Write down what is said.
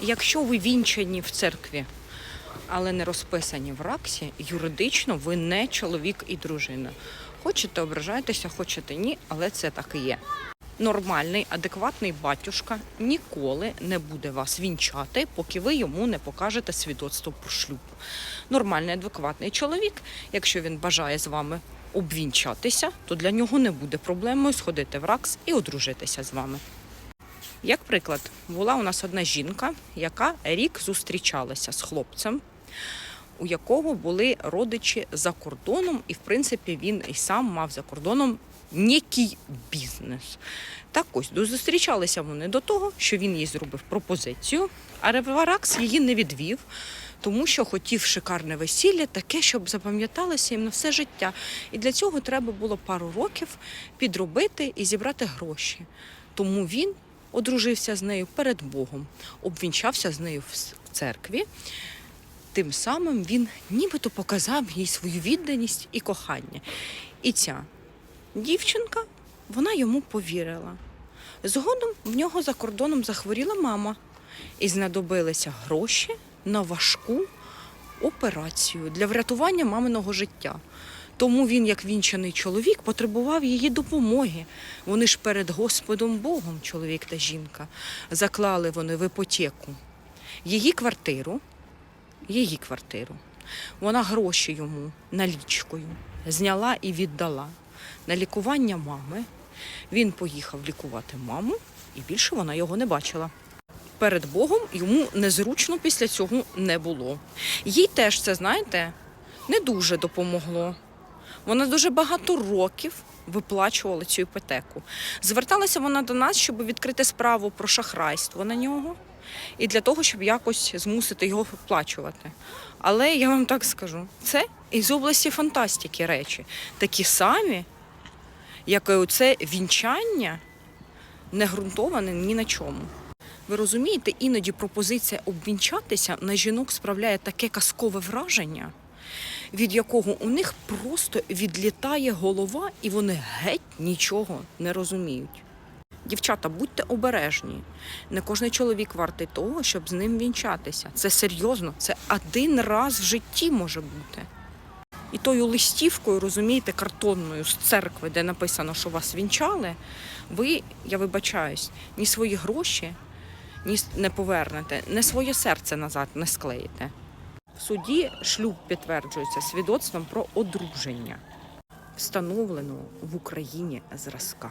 Якщо ви вінчані в церкві, але не розписані в раксі, юридично ви не чоловік і дружина. Хочете ображайтеся, хочете ні, але це так і є. Нормальний, адекватний батюшка ніколи не буде вас вінчати, поки ви йому не покажете свідоцтво про шлюб. Нормальний, адекватний чоловік, якщо він бажає з вами обвінчатися, то для нього не буде проблемою сходити в ракс і одружитися з вами. Як приклад, була у нас одна жінка, яка рік зустрічалася з хлопцем, у якого були родичі за кордоном, і в принципі він і сам мав за кордоном некий бізнес. Так ось зустрічалися вони до того, що він їй зробив пропозицію, а Реваракс її не відвів. Тому що хотів шикарне весілля, таке, щоб запам'яталося їм на все життя. І для цього треба було пару років підробити і зібрати гроші. Тому він одружився з нею перед Богом, обвінчався з нею в церкві. Тим самим він нібито показав їй свою відданість і кохання. І ця дівчинка, вона йому повірила. Згодом в нього за кордоном захворіла мама, і знадобилися гроші на важку операцію для врятування маминого життя. Тому він, як вінчаний чоловік, потребував її допомоги. Вони ж перед Господом Богом, чоловік та жінка, заклали вони в іпотеку її квартиру, її квартиру. Вона гроші йому налічкою зняла і віддала на лікування мами. Він поїхав лікувати маму, і більше вона його не бачила. Перед Богом йому незручно після цього не було. Їй теж це, знаєте, не дуже допомогло. Вона дуже багато років виплачувала цю іпотеку. Зверталася вона до нас, щоб відкрити справу про шахрайство на нього і для того, щоб якось змусити його виплачувати. Але я вам так скажу, це із області фантастики речі. Такі самі, як і оце вінчання, не ґрунтоване ні на чому. Ви розумієте, іноді пропозиція обвінчатися на жінок справляє таке казкове враження, від якого у них просто відлітає голова, і вони геть нічого не розуміють. Дівчата, будьте обережні. Не кожен чоловік вартий того, щоб з ним вінчатися. Це серйозно, це один раз в житті може бути. І тою листівкою, розумієте, картонною з церкви, де написано, що вас вінчали, ви, я вибачаюсь, ні свої гроші ні не повернете, не своє серце назад не склеїте. В суді шлюб підтверджується свідоцтвом про одруження, встановленого в Україні зразка.